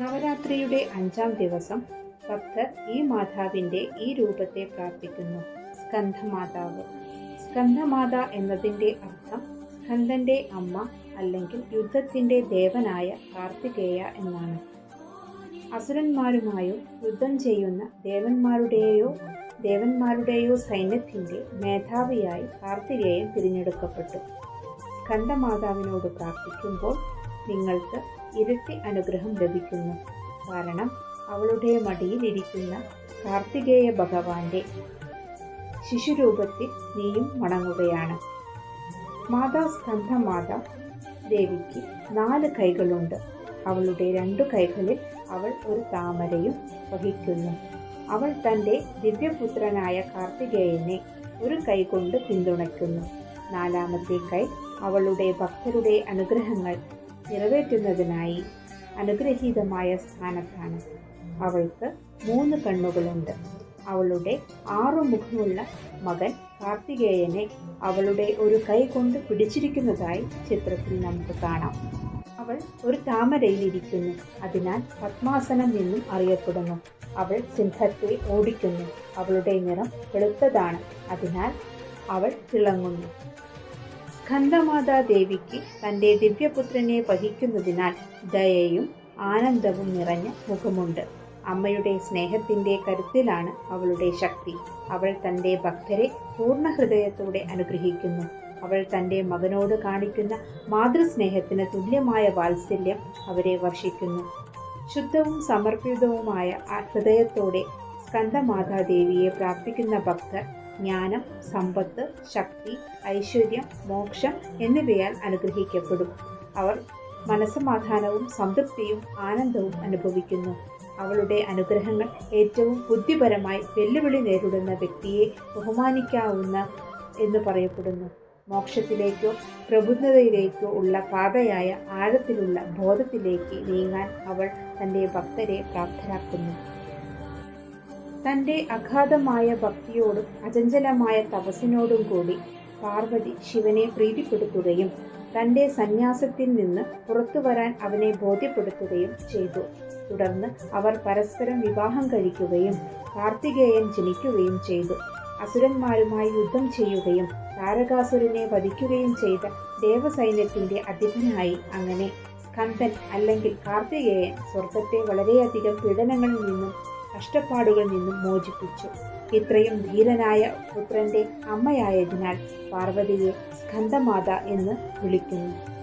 നവരാത്രിയുടെ അഞ്ചാം ദിവസം ഭക്തർ ഈ മാതാവിന്റെ ഈ രൂപത്തെ പ്രാർത്ഥിക്കുന്നു. സ്കന്ധമാതാവ്. സ്കന്ധമാത എന്നതിന്റെ അർത്ഥം സ്കന്ധന്റെ അമ്മ അല്ലെങ്കിൽ യുദ്ധത്തിന്റെ ദേവനായ കാർത്തികേയ എന്നാണ്. അസുരന്മാരുമായോ യുദ്ധം ചെയ്യുന്ന ദേവന്മാരുടെയോ ദേവന്മാരുടെയോ സൈന്യത്തിന്റെ മേധാവിയായി കാർത്തികേയൻ തിരഞ്ഞെടുക്കപ്പെട്ടു. സ്കന്ധമാതാവിനോട് പ്രാർത്ഥിക്കുമ്പോൾ നിങ്ങൾക്ക് ഇരട്ടി അനുഗ്രഹം ലഭിക്കുന്നു. കാരണം അവളുടെ മടിയിൽ ഇരിക്കുന്ന കാർത്തികേയ ഭഗവാന്റെ ശിശുരൂപത്തിൽ നീയും മടങ്ങുകയാണ് മാതാ സ്കന്ധമാത ദേവിക്ക് നാല് കൈകളുണ്ട്. അവളുടെ രണ്ടു കൈകളിൽ അവൾ ഒരു താമരയും വഹിക്കുന്നു. അവൾ തന്റെ ദിവ്യപുത്രനായ കാർത്തികേയനെ ഒരു കൈകൊണ്ട് പിന്തുണയ്ക്കുന്നു. നാലാമത്തെ കൈ അവളുടെ ഭക്തരുടെ അനുഗ്രഹങ്ങൾ നിറവേറ്റുന്നതിനായി അനുഗ്രഹീതമായ സ്ഥാനത്താണ്. അവൾക്ക് മൂന്ന് കണ്ണുകളുണ്ട്. അവളുടെ ആറു മുഖമുള്ള മകൻ കാർത്തികേയനെ അവളുടെ ഒരു കൈ കൊണ്ട് പിടിച്ചിരിക്കുന്നതായി ചിത്രത്തിൽ നമുക്ക് കാണാം. അവൾ ഒരു താമരയിലിരിക്കുന്നു. അതിനാൽ പത്മാസനം എന്നും അറിയപ്പെടുന്നു. അവൾ സിംഹത്തെ ഓടിക്കുന്നു. അവളുടെ നിറം വെളുത്തതാണ്. അതിനാൽ അവൾ തിളങ്ങുന്നു. സ്കന്ദമാതാ ദേവിക്ക് തന്റെ ദിവ്യപുത്രനെ വഹിക്കുന്നതിനാൽ ദയയും ആനന്ദവും നിറഞ്ഞ മുഖമുണ്ട്. അമ്മയുടെ സ്നേഹത്തിന്റെ കരുത്തിലാണ് അവളുടെ ശക്തി. അവൾ തന്റെ ഭക്തരെ പൂർണ ഹൃദയത്തോടെ അനുഗ്രഹിക്കുന്നു. അവൾ തന്റെ മകനോട് കാണിക്കുന്ന മാതൃസ്നേഹത്തിന് തുല്യമായ വാത്സല്യം അവരെ വർഷിക്കുന്നു. ശുദ്ധവും സമർപ്പിതവുമായ ആ ഹൃദയത്തോടെ സ്കന്ദമാതാദേവിയെ പ്രാർത്ഥിക്കുന്ന ഭക്തർ ജ്ഞാനം സമ്പത്ത് ശക്തി ഐശ്വര്യം മോക്ഷം എന്നിവയാൽ അനുഗ്രഹിക്കപ്പെടും. അവർ മനസ്സമാധാനവും സംതൃപ്തിയും ആനന്ദവും അനുഭവിക്കുന്നു. അവളുടെ അനുഗ്രഹങ്ങൾ ഏറ്റവും ബുദ്ധിപരമായി വെല്ലുവിളി നേരിടുന്ന വ്യക്തിയെ ബഹുമാനിക്കാവുന്ന എന്ന് പറയപ്പെടുന്നു. മോക്ഷത്തിലേക്കോ പ്രബുദ്ധതയിലേക്കോ ഉള്ള പാതയായ ആഴത്തിലുള്ള ബോധത്തിലേക്ക് നീങ്ങാൻ അവൾ തന്റെ ഭക്തരെ പ്രാപ്തരാക്കുന്നു. തന്റെ അഗാധമായ ഭക്തിയോടും അചഞ്ചലമായ തപസ്സിനോടും കൂടി പാർവതി ശിവനെ പ്രീതിപ്പെടുത്തുകയും തന്റെ സന്യാസത്തിൽ നിന്ന് പുറത്തു വരാൻ അവനെ ബോധ്യപ്പെടുത്തുകയും ചെയ്തു. തുടർന്ന് അവർ പരസ്പരം വിവാഹം കഴിക്കുകയും കാർത്തികേയൻ ജനിക്കുകയും ചെയ്തു. അസുരന്മാരുമായി യുദ്ധം ചെയ്യുകയും താരകാസുരനെ വധിക്കുകയും ചെയ്ത ദേവസൈന്യത്തിന്റെ അധിപനായി അങ്ങനെ സ്കന്ദൻ അല്ലെങ്കിൽ കാർത്തികേയൻ സ്വർഗത്തെ വളരെയധികം പീഡനങ്ങളിൽ നിന്നും കഷ്ടപ്പാടുകളിൽ നിന്നും മോചിപ്പിച്ചു. ഇത്രയും ധീരനായ പുത്രന്റെ അമ്മയായതിനാൽ പാർവതിയെ സ്കന്ധമാത എന്ന് വിളിക്കുന്നു.